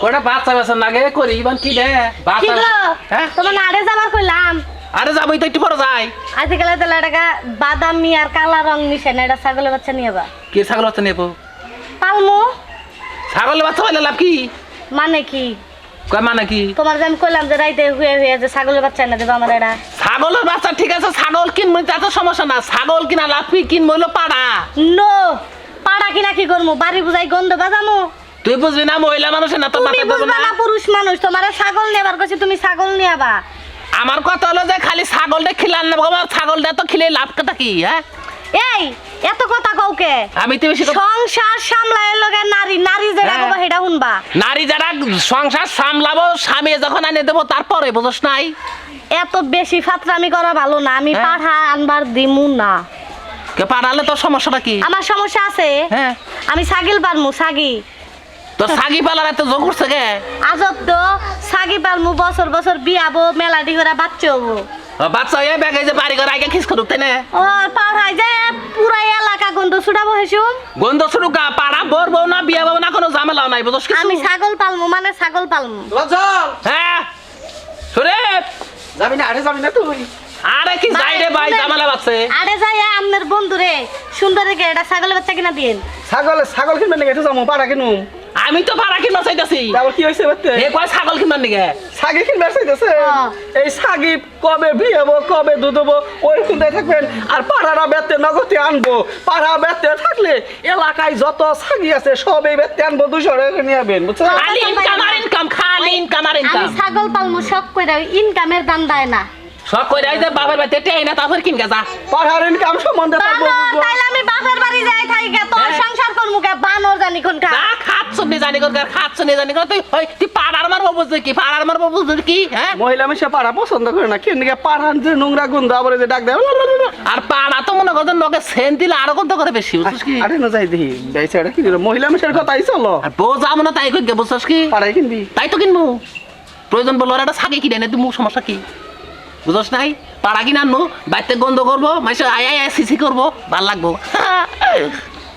কয়টা বাচ্চা বাচ্চা লাগে? করি ইবান কি দে? বাচ্চা হ্যাঁ? তোমার নাড়ে যাবার কইলাম। আরে যাবই তো একটু পরে যাই। আজকাল তাহলে এটা বাদামি আর কালা রং মিশে না এটা ছাগলের বাচ্চা নিয়ে বা কি ছাগল বাচ্চা নেব পালমু? ছাগলের বাচ্চা পাইলে লাভ কি? মানে কি? কয় মানে কি? তোমার যে আমি কইলাম যে রাইতে হুয়ে হুয়ে যে ছাগলের বাচ্চা এনে দেবো আমার এটা। ছাগলের বাচ্চা ঠিক আছে ছাগল কিনবো তাতে সমস্যা না। ছাগল কিনা লাভ কি? কিনবো হলো পাড়া। নো পাড়া কিনা কি করব বাড়ি বুঝাই গন্ধ বাজামু? তুই বুঝবি না মহিলা মানুষের না তোর তুমি বুঝবে না? পুরুষ মানুষ তোমার ছাগল নেবার কইছি তুমি ছাগল নিয়াবা আমার কথা হলো যে খালি ছাগলটা খিলান না বাবা ছাগলটা তো খিলে লাভটা কি হ্যাঁ? এই এত কথা কওকে আমি তো বেশি কথা- সংসার সামলায় লগে নারী নারী হ্যাঁ। কবা সেটা শুনবা নারী যারা সংসার সামলাবো স্বামী যখন আনে দেবো তারপরে বুঝস নাই? এত বেশি ফাতরামি করা ভালো না আমি হ্যাঁ। পাঠা আনবার দিমু না। কে পাড়ালে তোর সমস্যাটা কি? আমার সমস্যা আছে। হ্যাঁ। আমি সাগিল পারমু সাগি তোর সাগি পালার এত যোগ করছে কে? আজব তো সাগি পারমু বছর বছর বিয়াবো মেলাডি করে বাচ্চা হব। ও বাচ্চা হয়ে ব্যাগে যে বাড়ি ঘর আগে খিস করুক তাই না ওর পাড়ায় যে পুরা এলাকা গন্ধ ছুটাবো হেসুম গন্ধ শুরু গা পাড়া বর বউ না বিয়া বউ না কোনো নাই কিছু? আমি ছাগল পালমু মানে ছাগল পালমু। হ্যাঁ। সুরে! যাবি না আরে যাবি না তুই। আরে কি যাই রে ভাই ঝামেলা বাচ্চে আরে যাই আপনার বন্ধু রে সুন্দর রেখে এটা ছাগলের বাচ্চা কিনা দিন ছাগল ছাগল কিনবেন নাকি? একটু যাব পাড়া কিনুম। আমি তো ভাড়া কিনবা চাইতাছি। তারপর কি হয়েছে বাড়তে এ কয় ছাগল কিনবার নিগে? সাগি কিনবার চাইতেছে। এই সাগি কবে বিয়েবো কবে দুধবো ওই খুঁজে থাকবেন। আর পাড়ারা বেতে নগদে আনব। পাড়া বেতে থাকলে এলাকায় যত সাগি আছে সবই বেতে আনব দুশো টাকা নিয়ে যাবেন বুঝছেন? খালি ইনকাম আর ইনকাম খালি ইনকাম আর ইনকাম আমি ছাগল পালমু শখ করে ইনকামের দাম দেয় না। সব কইরা যে বাবার বাড়িতে টেই না তারপর কিন গেছা পাড়ার ইনকাম সম্বন্ধে তার বানর বক্তব্য। তাইলে আমি বাপের বাড়ি যাই থাকি গে তোর হ্যাঁ। সংসার করমু গে বানর জানি কোন কা যা খাচ্ছ নি জানি কর খাচ্ছ নি জানি কর তুই তুই পাড়ার মারবো বুঝলি কি? পাড়ার মারবো বুঝলি কি হ্যাঁ? মহিলা মেশে পাড়া পছন্দ করে না কেন পাড়ার যে নোংরা গন্ধ আবার যে ডাক দেয় আর পাড়া তো মনে করতো লোকে সেন দিলে আরও কত করে বেশি বুঝছিস কি? আরে না যাই দেখি বেচারা কি দিল মহিলা মেশের কথাই চলো। আর বউ যাব না তাই কই বুঝছিস কি? পাড়াই কিনবি। তাই তো কিনবো। প্রয়োজন বলল একটা সাগে কিনে নে তুই মুখ সমস্যা কি? বুঝছ নাই? পাড়া কিনে আনব বাড়িতে গন্ধ করব মাসে আয় আয় সিসি করব ভালো লাগবো।